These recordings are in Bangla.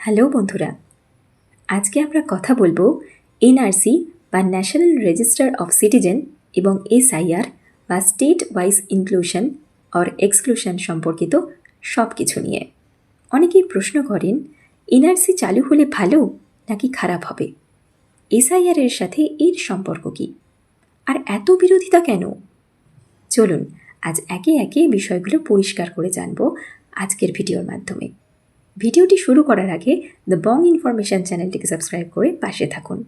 হ্যালো বন্ধুরা, আজকে আমরা কথা বলব এনআরসি বা ন্যাশনাল রেজিস্টার অফ সিটিজেন এবং এসআইআর বা state wise inclusion or exclusion সম্পর্কিত সব কিছু নিয়ে। অনেকেই প্রশ্ন করেন, এনআরসি চালু হলে ভালো নাকি খারাপ হবে? এসআইআর এর সাথে এর সম্পর্ক কী? আর এত বিরোধিতা কেন? চলুন, আজ একে একে বিষয়গুলো পরিষ্কার করে জানব আজকের ভিডিওর মাধ্যমে। ভিডিওটি শুরু করার আগে দ্য বং ইনফরমেশন চ্যানেলটিকে সাবস্ক্রাইব করে পাশে থাকুন।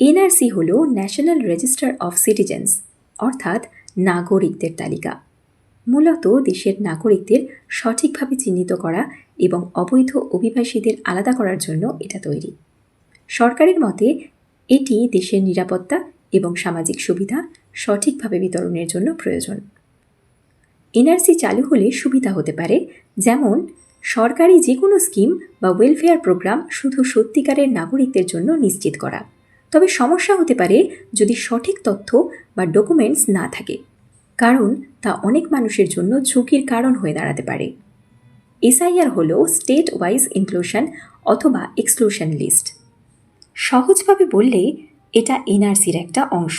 এনআরসি হল ন্যাশনাল রেজিস্টার অফ সিটিজেন্স অর্থাৎ নাগরিকদের তালিকা। মূলত দেশের নাগরিকদের সঠিকভাবে চিহ্নিত করা এবং অবৈধ অভিবাসীদের আলাদা করার জন্য এটা তৈরি। সরকারের মতে এটি দেশের নিরাপত্তা এবং সামাজিক সুবিধা সঠিকভাবে বিতরণের জন্য প্রয়োজন। এনআরসি চালু হলে সুবিধা হতে পারে, যেমন সরকারি যে কোনো স্কিম বা ওয়েলফেয়ার প্রোগ্রাম শুধু সত্যিকারের নাগরিকদের জন্য নিশ্চিত করা। তবে সমস্যা হতে পারে যদি সঠিক তথ্য বা ডকুমেন্টস না থাকে, কারণ তা অনেক মানুষের জন্য ঝুঁকির কারণ হয়ে দাঁড়াতে পারে। এসআইআর হল স্টেট ওয়াইজ ইনক্লুশন অথবা এক্সক্লুশন লিস্ট সহজভাবে বললে, এটা এনআরসির একটা অংশ,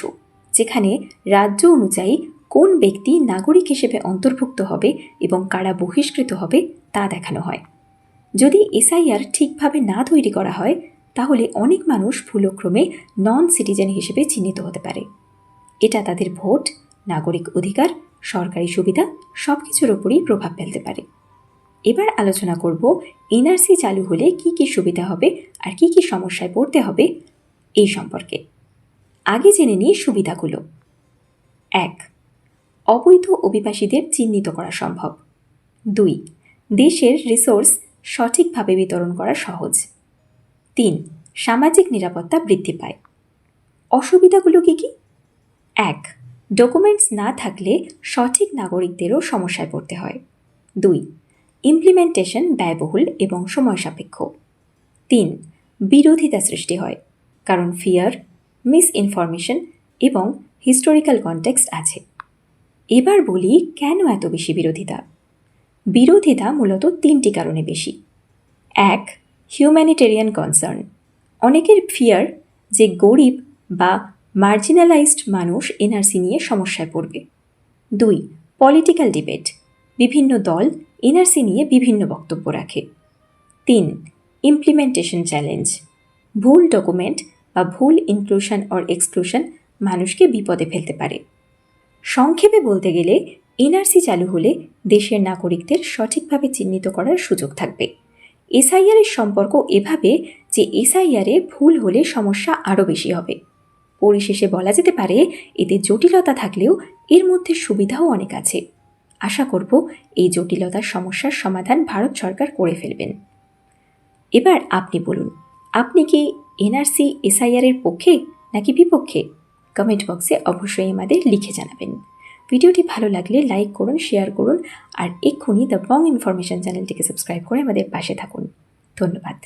যেখানে রাজ্য অনুযায়ী কোন ব্যক্তি নাগরিক হিসেবে অন্তর্ভুক্ত হবে এবং কারা বহিষ্কৃত হবে তা দেখানো হয়। যদি এসআইআর ঠিকভাবে না তৈরি করা হয়, তাহলে অনেক মানুষ ভুলক্রমে নন সিটিজেন হিসেবে চিহ্নিত হতে পারে। এটা তাদের ভোট, নাগরিক অধিকার, সরকারি সুবিধা সব কিছুর ওপরেই প্রভাব ফেলতে পারে। এবার আলোচনা করব এনআরসি চালু হলে কি কি সুবিধা হবে আর কি কি সমস্যায় পড়তে হবে এই সম্পর্কে। আগে জেনে নিই সুবিধাগুলো। এক, অবৈধ অভিবাসীদের চিহ্নিত করা সম্ভব। দুই, দেশের রিসোর্স সঠিকভাবে বিতরণ করা সহজ। তিন, সামাজিক নিরাপত্তা বৃদ্ধি পায়। অসুবিধাগুলো কি কি? এক, ডকুমেন্টস না থাকলে সঠিক নাগরিকদেরও সমস্যায় পড়তে হয়। দুই ইমপ্লিমেন্টেশন ব্যয়বহুল এবং সময় সাপেক্ষ। তিন, বিরোধিতা সৃষ্টি হয়, কারণ ফিয়ার মিস ইনফরমেশন এবং হিস্টোরিক্যাল কনটেক্সট আছে। এবার বলি কেন এত বেশি বিরোধিতা? বিরোধিতা মূলত তিনটি কারণে বেশি। এক হিউম্যানিটেরিয়ান কনসার্ন অনেকের ফিয়ার যে গরিব বা মার্জিনালাইজড মানুষ এনআরসি নিয়ে সমস্যায় পড়বে। দুই পলিটিক্যাল ডিবেট বিভিন্ন দল এনআরসি নিয়ে বিভিন্ন বক্তব্য রাখে। তিন ইমপ্লিমেন্টেশন চ্যালেঞ্জ ভুল ডকুমেন্ট বা ভুল ইনক্লুশন অর এক্সক্লুশন মানুষকে বিপদে ফেলতে পারে। সংক্ষেপে বলতে গেলে, এনআরসি চালু হলে দেশের নাগরিকদের সঠিকভাবে চিহ্নিত করার সুযোগ থাকবে। এসআইআরের সম্পর্ক এভাবে যে এসআইআরে ভুল হলে সমস্যা আরও বেশি হবে। পরিশেষে বলা যেতে পারে, এতে জটিলতা থাকলেও এর মধ্যে সুবিধাও অনেক আছে। আশা করব এই জটিলতার সমস্যার সমাধান ভারত সরকার করে ফেলবেন। এবার আপনি বলুন, আপনি কি এনআরসি, এসআইআর এর পক্ষে নাকি বিপক্ষে? কমেন্ট বক্সে অবশ্যই আমাদের লিখে জানাবেন। ভিডিওটি ভালো লাগলে লাইক করুন, শেয়ার করুন আর এক্ষুনি দ্য বং ইনফরমেশন চ্যানেলটিকে সাবস্ক্রাইব করে আমাদের পাশে থাকুন। ধন্যবাদ।